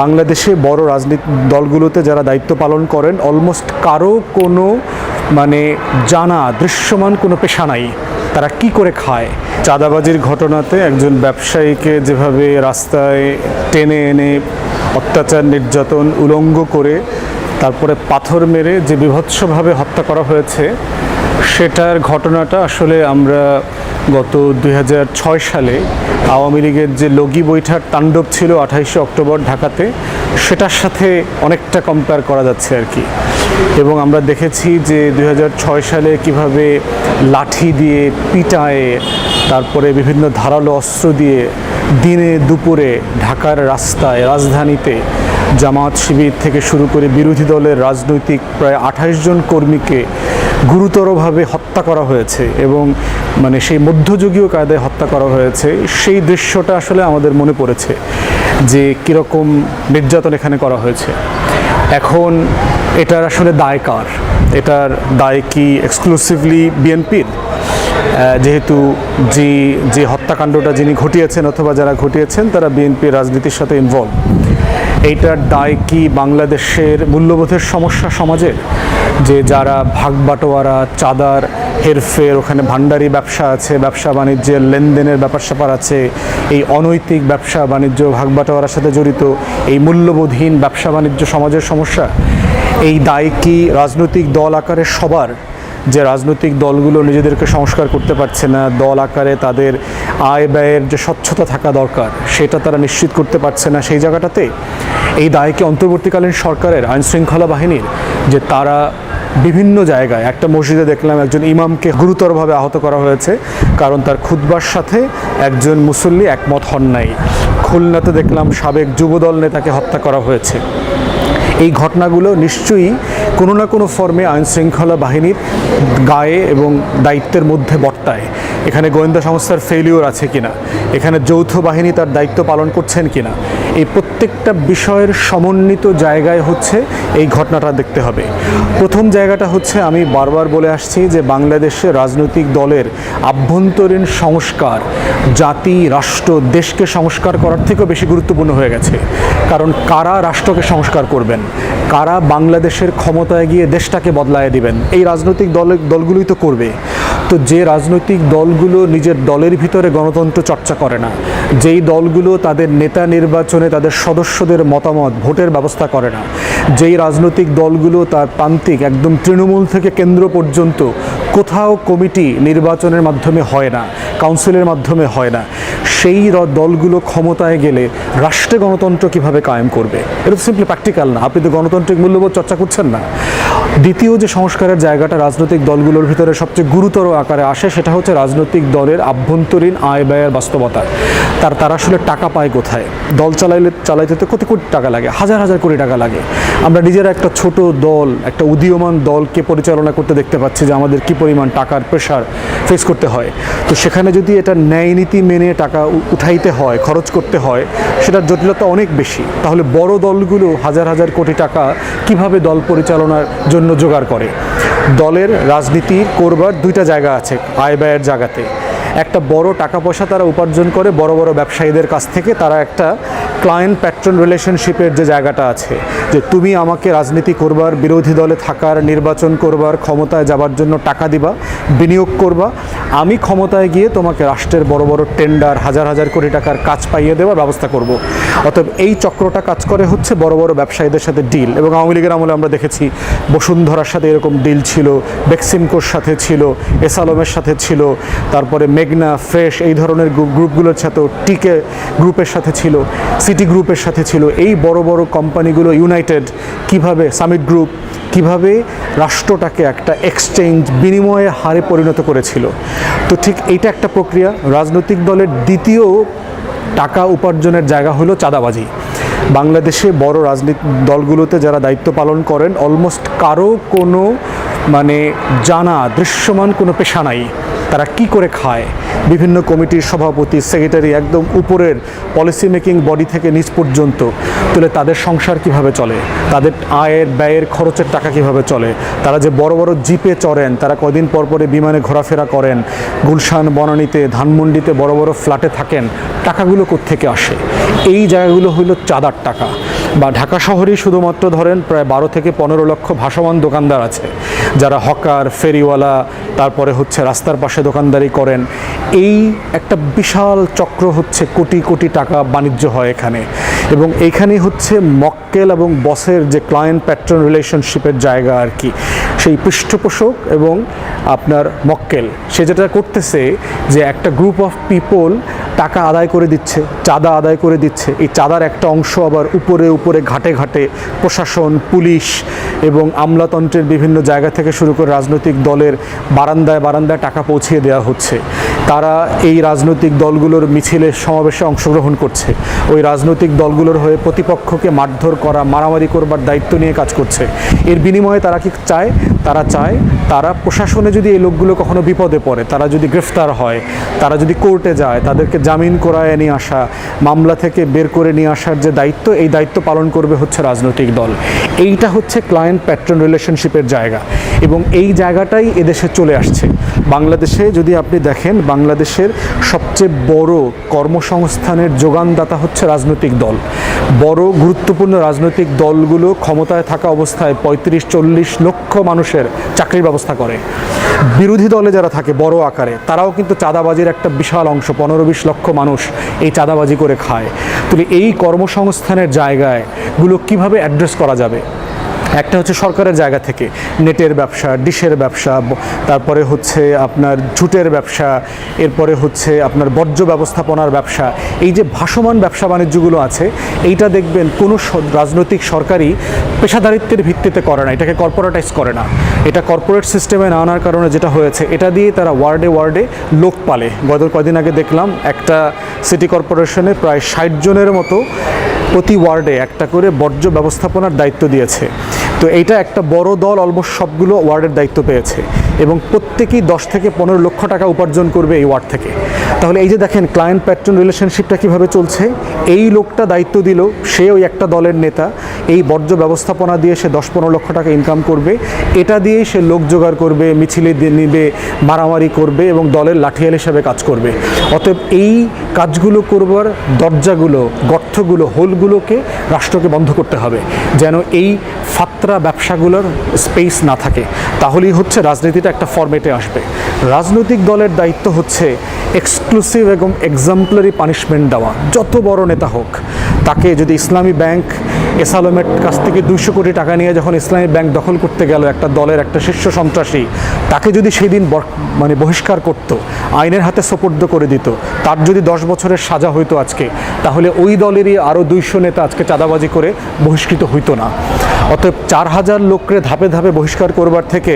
বাংলাদেশে বড় রাজনীতি দলগুলোতে যারা দায়িত্ব পালন করেন অলমোস্ট কারও কোনো মানে জানা, দৃশ্যমান কোনো পেশা নাই। তারা কি করে খায়? চাঁদাবাজির ঘটনাতে একজন ব্যবসায়ীকে যেভাবে রাস্তায় টেনে এনে অত্যাচার, নির্যাতন, উলঙ্গ করে তারপরে পাথর মেরে যে বিভৎসভাবে হত্যা করা হয়েছে, সেটার ঘটনাটা আসলে আমরা গত দুই হাজার ছয় সালে আওয়ামী লীগের যে লগি বৈঠার তাণ্ডব ছিল আঠাইশে অক্টোবর ঢাকাতে, সেটার সাথে অনেকটা কম্পেয়ার করা যাচ্ছে আর কি। এবং আমরা দেখেছি যে দু হাজার ছয় সালে কীভাবে লাঠি দিয়ে পিটায়ে, তারপরে বিভিন্ন ধারালো অস্ত্র দিয়ে দিনে দুপুরে ঢাকার রাস্তায়, রাজধানীতে জামাত শিবির থেকে শুরু করে বিরোধী দলের রাজনৈতিক প্রায় আঠাশ জন কর্মীকে গুরুতরভাবে হত্যা করা হয়েছে এবং মানে সেই মধ্যযুগীয় কায়দায় হত্যা করা হয়েছে। সেই দৃশ্যটা আসলে আমাদের মনে পড়েছে যে কীরকম নির্যাতন এখানে করা হয়েছে। এখন এটার আসলে দায় কার? এটার দায় কি এক্সক্লুসিভলি বিএনপির যেহেতু যে যে হত্যাকাণ্ডটা যিনি ঘটিয়েছেন অথবা যারা ঘটিয়েছেন, তারা বিএনপি রাজনীতির সাথে ইনভলভ এইটার দায় কি বাংলাদেশের মূল্যবোধের সমস্যা সমাজের? যে যারা ভাগ বাটোয়ারা চাঁদার হেরফের, ওখানে ভান্ডারি ব্যবসা আছে, ব্যবসা বাণিজ্যের লেনদেনের ব্যাপার স্যাপার আছে, এই অনৈতিক ব্যবসা বাণিজ্য ভাগ বাটোয়ারার সাথে জড়িত, এই মূল্যবোধহীন ব্যবসা বাণিজ্য সমাজের সমস্যা, এই দায় কি রাজনৈতিক দল আকারে সবার? যে রাজনৈতিক দলগুলো নিজেদেরকে সংস্কার করতে পারছে না, দল আকারে তাদের আয় ব্যয়ের যে স্বচ্ছতা থাকা দরকার, সেটা তারা নিশ্চিত করতে পারছে না সেই জায়গাটাতে, এই দায়কে অন্তর্বর্তীকালীন সরকারের আইন শৃঙ্খলা বাহিনীর যে তারা বিভিন্ন জায়গায়, একটা মসজিদে দেখলাম একজন ইমামকে গুরুতরভাবে আহত করা হয়েছে, কারণ তার খুতবার সাথে একজন মুসল্লি একমত হন নাই। খুলনাতে দেখলাম সাবেক যুবদল নেতাকে হত্যা করা হয়েছে। এই ঘটনাগুলো নিশ্চয়ই কোনো না কোনো ফর্মে আইনশৃঙ্খলা বাহিনীর গায়ে এবং দায়িত্বের মধ্যে বর্তায়। এখানে গোয়েন্দা সংস্থার ফেলিওর আছে কিনা? এখানে যৌথ বাহিনী তার দায়িত্ব পালন করছেন কিনা? এই প্রত্যেকটা বিষয়ের সমন্বিত জায়গায় হচ্ছে এই ঘটনাটা দেখতে হবে। প্রথম জায়গাটা হচ্ছে আমি বারবার বলে আসছি যে বাংলাদেশে রাজনৈতিক দলের আভ্যন্তরীণ সংস্কার, জাতি, রাষ্ট্র, দেশকে সংস্কার করার থেকেও বেশি গুরুত্বপূর্ণ হয়ে গেছে। কারণ কারা রাষ্ট্রকে সংস্কার করবেন? কারা বাংলাদেশের ক্ষমতায় গিয়ে দেশটাকে বদলায় দিবেন? এই রাজনৈতিক দল, দলগুলোই তো করবে। তো যে রাজনৈতিক দলগুলো নিজের দলের ভিতরে গণতন্ত্র চর্চা করে না, যেই দলগুলো তাদের নেতা নির্বাচনে তাদের সদস্যদের মতামত, ভোটের ব্যবস্থা করে না। যেই রাজনৈতিক দলগুলো তার প্রান্তিক, একদম তৃণমূল থেকে কেন্দ্র পর্যন্ত কোথাও কমিটি নির্বাচনের মাধ্যমে হয় না, কাউন্সিলের মাধ্যমে হয় না, সেই দলগুলো ক্ষমতায় গেলে রাষ্ট্রে গণতন্ত্র কীভাবে কায়েম করবে? এটা তো সিম্পলি প্র্যাকটিক্যাল না। আপনি তো গণতান্ত্রিক মূল্যবোধ চর্চা করছেন না। দ্বিতীয় যে সংস্কারের জায়গাটা রাজনৈতিক দলগুলোর ভিতরে সবচেয়ে গুরুতর আকারে আসে, সেটা হচ্ছে রাজনৈতিক দলের আভ্যন্তরীণ আয় ব্যয়ের বাস্তবতা। তার, তারা আসলে টাকা পায় কোথায়? দল চালাইলে, চালাইতে তো কত কোটি টাকা লাগে, হাজার হাজার কোটি টাকা লাগে। আমরা নিজেরা একটা ছোট দল, একটা উদীয়মান দলকে পরিচালনা করতে দেখতে পাচ্ছি যে আমাদের কি পরিমাণ টাকার প্রেশার ফেস করতে হয়। তো সেখানে যদি এটা ন্যায় নীতি মেনে টাকা উঠাইতে হয়, খরচ করতে হয়, সেটার জটিলতা অনেক বেশি। তাহলে বড় দলগুলো হাজার হাজার কোটি টাকা কীভাবে দল পরিচালনার জন্য জোগাড় করে। দলের রাজনীতি করবার দুইটা জায়গা আছে আয় ব্যয়ের জায়গাতে। একটা বড় টাকা পয়সা তারা উপার্জন করে বড় বড় ব্যবসায়ীদের কাছ থেকে তারা একটা ক্লায়েন্ট প্যাট্রন রিলেশনশিপের যে জায়গাটা আছে, যে তুমি আমাকে রাজনীতি করবার, বিরোধী দলে থাকার, নির্বাচন করবার, ক্ষমতায় যাবার জন্য টাকা দিবা, বিনিয়োগ করবা, আমি ক্ষমতায় গিয়ে তোমাকে রাষ্ট্রের বড় বড় টেন্ডার হাজার হাজার কোটি টাকার কাজ পাইয়ে দেওয়ার ব্যবস্থা করব। অতএব এই চক্রটা কাজ করে হচ্ছে বড় বড় ব্যবসায়ীদের সাথে ডিল এবং আওয়ামী লীগের আমলে আমরা দেখেছি বসুন্ধরার সাথে এরকম ডিল ছিল, বেক্সিমকোর সাথে ছিল, এসালমের সাথে ছিল, তারপরে মেঘনা, ফ্রেশ এই ধরনের গ্রুপ গ্রুপগুলোর সাথেও টিকে গ্রুপের সাথে ছিল, সিটি গ্রুপের সাথে ছিল। এই বড় বড় কোম্পানিগুলো ইউনাইটেড কীভাবে সামিট গ্রুপ, কীভাবে রাষ্ট্রটাকে একটা এক্সচেঞ্জ বিনিময়ের হারে পরিণত করেছিল। তো ঠিক এইটা একটা প্রক্রিয়া। রাজনৈতিক দলের দ্বিতীয় টাকা উপার্জনের জায়গা হলো চাঁদাবাজি। বাংলাদেশে বড় রাজনীতি দলগুলোতে যারা দায়িত্ব পালন করেন, অলমোস্ট কারও কোনো মানে জানা, দৃশ্যমান কোনো পেশা নাই। তারা কি করে খায়? বিভিন্ন কমিটির সভাপতি, সেক্রেটারি একদম উপরের পলিসি মেকিং বডি থেকে নিচ পর্যন্ত। তাহলে তাদের সংসার কীভাবে চলে? তাদের আয়ের, ব্যয়ের খরচের টাকা কীভাবে চলে? তারা যে বড় বড় জিপে চড়েন, তারা কদিন পর পরে বিমানে ঘোরাফেরা করেন, গুলশান বনানীতে, ধানমন্ডিতে বড় বড় ফ্ল্যাটে থাকেন, টাকাগুলো থেকে আসে? এই জায়গাগুলো হইল চাঁদার টাকা। বা ঢাকা শহরেই শুধুমাত্র ধরেন প্রায় বারো থেকে পনেরো লক্ষ ভাসমান দোকানদার আছে, যারা হকার, ফেরিওয়ালা, তারপরে হচ্ছে রাস্তার পাশে দোকানদারি করেন। এই একটা বিশাল চক্র হচ্ছে কোটি কোটি টাকা বাণিজ্য হয় এখানে। এবং এইখানেই হচ্ছে মক্কেল এবং বসের যে ক্লায়েন্ট প্যাট্রন রিলেশনশিপের জায়গা আর কি, সেই পৃষ্ঠপোষক এবং আপনার মক্কেল। সে যেটা করতেছে যে একটা গ্রুপ অফ পিপল টাকা আদায় করে দিচ্ছে, চাঁদা আদায় করে দিচ্ছে। এই চাঁদার একটা অংশ আবার উপরে উপরে ঘাটে ঘাটে প্রশাসন, পুলিশ এবং আমলাতন্ত্রের বিভিন্ন জায়গা থেকে শুরু করে রাজনৈতিক দলের বারান্দায় বারান্দায় টাকা পৌঁছিয়ে দেওয়া হচ্ছে। তারা এই রাজনৈতিক দলগুলোর মিছিলে সমাবেশে অংশগ্রহণ করছে। ওই রাজনৈতিক দলগুলোর হয়ে প্রতিপক্ষকে মারধর করা, মারামারি করবার দায়িত্ব নিয়ে কাজ করছে। এর বিনিময়ে তারা কি চায়? তারা চায় তারা প্রশাসনে যদি এই লোকগুলো কখনো বিপদে পড়ে, তারা যদি গ্রেফতার হয়, তারা যদি কোর্টে যায়, তাদেরকে জামিন করায় নিয়ে আসা, মামলা থেকে বের করে নিয়ে আসার যে দায়িত্ব, এই দায়িত্ব পালন করবে হচ্ছে রাজনৈতিক দল। এইটা হচ্ছে ক্লায়েন্ট প্যাট্রন রিলেশনশিপের জায়গা। এবং এই জায়গাটাই এদেশে চলে আসছে। বাংলাদেশে যদি আপনি দেখেন, বাংলাদেশের সবচেয়ে বড় কর্মসংস্থানের যোগানদাতা হচ্ছে রাজনৈতিক দল। বড় গুরুত্বপূর্ণ রাজনৈতিক দলগুলো ক্ষমতায় থাকা অবস্থায় পঁয়ত্রিশ, চল্লিশ লক্ষ মানুষের চাকরির ব্যবস্থা করে। বিরোধী দলে যারা থাকে বড় আকারে, তারাও কিন্তু চাঁদাবাজির একটা বিশাল অংশ, পনেরো বিশ লক্ষ মানুষ এই চাঁদাবাজি করে খায়। তাহলে এই কর্মসংস্থানের জায়গায়গুলো কীভাবে অ্যাড্রেস করা যাবে? একটা হচ্ছে সরকারের জায়গা থেকে, নেটের ব্যবসা, ডিশের ব্যবসা তারপরে হচ্ছে আপনার ঝুটের ব্যবসা, এরপরে হচ্ছে আপনার বর্জ্য ব্যবস্থাপনার ব্যবসা, এই যে ভাসমান ব্যবসা বাণিজ্যগুলো আছে, এইটা দেখবেন কোনো রাজনৈতিক সরকারই পেশাদারিত্বের ভিত্তিতে করে না, এটাকে কর্পোরেটাইজ করে না। এটা কর্পোরেট সিস্টেমে না আনার কারণে যেটা হয়েছে, এটা দিয়ে তারা ওয়ার্ডে ওয়ার্ডে লোক পালে। গত কদিন আগে দেখলাম একটা সিটি কর্পোরেশনে প্রায় ষাট জনের মতো প্রতি ওয়ার্ডে একটা করে বর্জ্য ব্যবস্থাপনার দায়িত্ব দিয়েছে। তো এইটা একটা বড় দল অলমোস্ট সবগুলো ওয়ার্ডের দায়িত্ব পেয়েছে এবং প্রত্যেকেই দশ থেকে পনেরো লক্ষ টাকা উপার্জন করবে এই ওয়ার্ড থেকে। তাহলে এই যে দেখেন ক্লায়েন্ট প্যাট্রন রিলেশনশিপটা কীভাবে চলছে, এই লোকটা দায়িত্ব দিল, সে ওই একটা দলের নেতা এই বর্জ্য ব্যবস্থাপনা দিয়ে সে দশ পনেরো লক্ষ টাকা ইনকাম করবে। এটা দিয়েই সে লোক জোগাড় করবে, মিছিলে নিবে, মারামারি করবে এবং দলের লাঠিয়াল হিসাবে কাজ করবে। অতএব এই কাজগুলো করবার দরজাগুলো গর্থগুলো হোলগুলোকে রাষ্ট্রকে বন্ধ করতে হবে। যেন এই ফাত্রা ব্যবসাগুলোর স্পেস না থাকে। তাহলেই হচ্ছে রাজনীতিটা একটা ফরম্যাটে আসবে। রাজনৈতিক দলের দায়িত্ব হচ্ছে এক্সক্লুসিভ এবং এক্সাম্পলারি পানিশমেন্ট দেওয়া। যত বড় নেতা হোক তাকে যদি ইসলামী ব্যাংক এসালমের কাছ থেকে দুইশো কোটি টাকা নিয়ে যখন ইসলামী ব্যাংক দখল করতে গেল, একটা দলের একটা শীর্ষ সন্ত্রাসী, তাকে যদি সেই দিন মানে বহিষ্কার করত, আইনের হাতে সোপর্দ করে দিত, তার যদি দশ বছরের সাজা হইতো আজকে, তাহলে ওই দলেরই আরও দুইশো নেতা আজকে চাঁদাবাজি করে বহিষ্কৃত হইতো না। অতএব চার হাজার লোককে ধাপে ধাপে বহিষ্কার করবার থেকে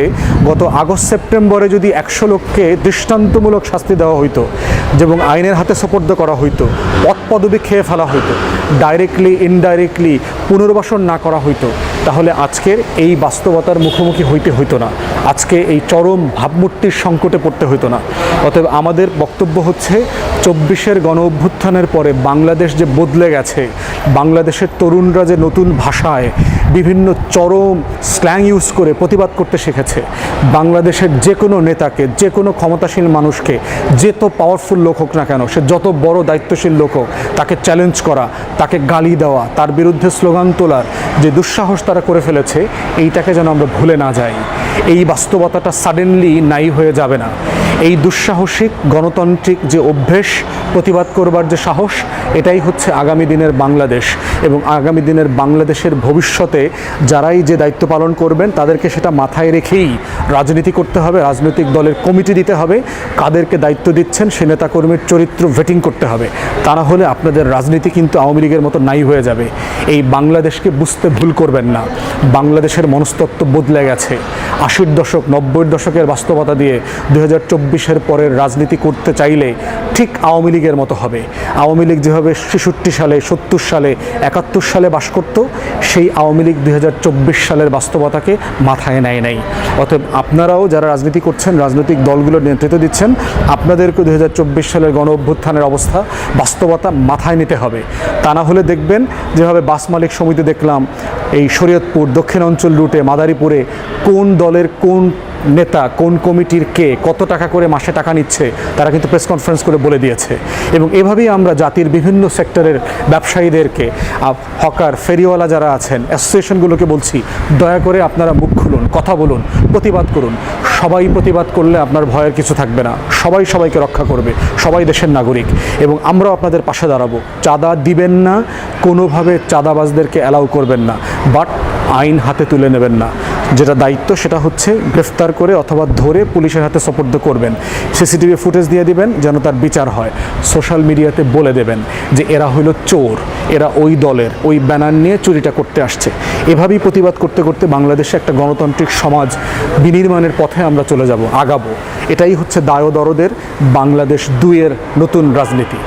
গত আগস্ট সেপ্টেম্বরে যদি একশো লোককে দৃষ্টান্তমূলক শাস্তি দেওয়া হইতো, এবং আইনের হাতে সোপর্দ করা হইতো পদ পদবি খেয়ে ফেলা হইতো ডাইরেক্টলি ইনডাইরেক্টলি পুনর্বাসন না করা হইতো, তাহলে আজকের এই বাস্তবতার মুখোমুখি হইতে হইতো না। আজকে এই চরম ভাবমূর্তির সংকটে পড়তে হইতো না। অতএব আমাদের বক্তব্য হচ্ছে, চব্বিশের গণ অভ্যুত্থানের পরে বাংলাদেশ যে বদলে গেছে, বাংলাদেশের তরুণরা যে নতুন ভাষায় বিভিন্ন চরম স্ল্যাং ইউজ করে প্রতিবাদ করতে শিখেছে। বাংলাদেশের যে কোনো নেতাকে যে কোনো ক্ষমতাশীল মানুষকে, যে তো পাওয়ারফুল লোক হোক না কেন, সে যত বড় দায়িত্বশীল লোক হোক, তাকে চ্যালেঞ্জ করা, তাকে গালি দেওয়া, তার বিরুদ্ধে স্লোগান তোলার যে দুঃসাহস তারা করে ফেলেছে, এইটাকে যেন আমরা ভুলে না যাই। এই বাস্তবতাটা সাডেনলি নাই হয়ে যাবে না। এই দুঃসাহসিক গণতান্ত্রিক যে অভ্যেস, প্রতিবাদ করবার যে সাহস, এটাই হচ্ছে আগামী দিনের বাংলাদেশ। এবং আগামী দিনের বাংলাদেশের ভবিষ্যতে যারাই যে দায়িত্ব পালন করবেন, তাদেরকে সেটা মাথায় রেখেই রাজনীতি করতে হবে, রাজনৈতিক দলের কমিটি দিতে হবে, কাদেরকে দায়িত্ব দিচ্ছেন সে নেতাকর্মীর চরিত্র ভেটিং করতে হবে। তা না হলে আপনাদের রাজনীতি কিন্তু আওয়ামী লীগের মতো নাই হয়ে যাবে। এই বাংলাদেশকে বুঝতে ভুল করবেন না। বাংলাদেশের মনস্তত্ত্ব বদলে গেছে। আশির দশক, নব্বইয়ের দশকের বাস্তবতা দিয়ে দু হাজার চব্বিশের পরের রাজনীতি করতে চাইলে ঠিক আওয়ামী লীগের মতো হবে। আওয়ামী লীগ যেভাবে ছেষট্টি সালে, সত্তর সালে, একাত্তর সালে বাস করত, সেই আওয়ামী লীগ দুই সালের বাস্তবতাকে মাথায় নেয় নাই। অতএব আপনারাও যারা রাজনীতি করছেন, রাজনৈতিক দলগুলোর নেতৃত্ব দিচ্ছেন আপনাদেরকে দুই হাজার চব্বিশ সালের গণ অভ্যুত্থানের অবস্থা, বাস্তবতা মাথায় নিতে হবে। তা না হলে দেখবেন, যেভাবে বাস মালিক সমিতি দেখলাম, এই শরীয়তপুর দক্ষিণ অঞ্চল রুটে মাদারীপুরে কোন দলের কোন নেতা কোন কমিটির কে কত টাকা করে মাসে টাকা নিচ্ছে, তারা কিন্তু প্রেস কনফারেন্স করে বলে দিয়েছে। এবং এভাবেই আমরা জাতির বিভিন্ন সেক্টরের ব্যবসায়ীদেরকে হকার, ফেরিওয়ালা যারা আছেন অ্যাসোসিয়েশনগুলোকে বলছি, দয়া করে আপনারা মুখ খুলুন, কথা বলুন, প্রতিবাদ করুন। সবাই প্রতিবাদ করলে আপনার ভয়ের কিছু থাকবে না। সবাই সবাইকে রক্ষা করবে। সবাই দেশের নাগরিক। এবং আমরাও আপনাদের পাশে দাঁড়াবো। চাঁদা দিবেন না, কোনোভাবে চাঁদাবাজদেরকে অ্যালাউ করবেন না। বাট আইন হাতে তুলে নেবেন না। যেটা দায়িত্ব সেটা হচ্ছে গ্রেফতার করে অথবা ধরে পুলিশের হাতে সোপর্দ করবেন। সিসিটিভি ফুটেজ দিয়ে দিবেন যেন তার বিচার হয়। সোশ্যাল মিডিয়াতে বলে দেবেন যে এরা হইল চোর, এরা ওই দলের, ওই ব্যানার নিয়ে চুরিটা করতে আসছে। এভাবেই প্রতিবাদ করতে করতে বাংলাদেশে একটা গণতান্ত্রিক সমাজ বিনির্মাণের পথে আমরা চলে যাব, আগাবো। এটাই হচ্ছে দায় দরদের বাংলাদেশ দুইয়ের নতুন রাজনীতি।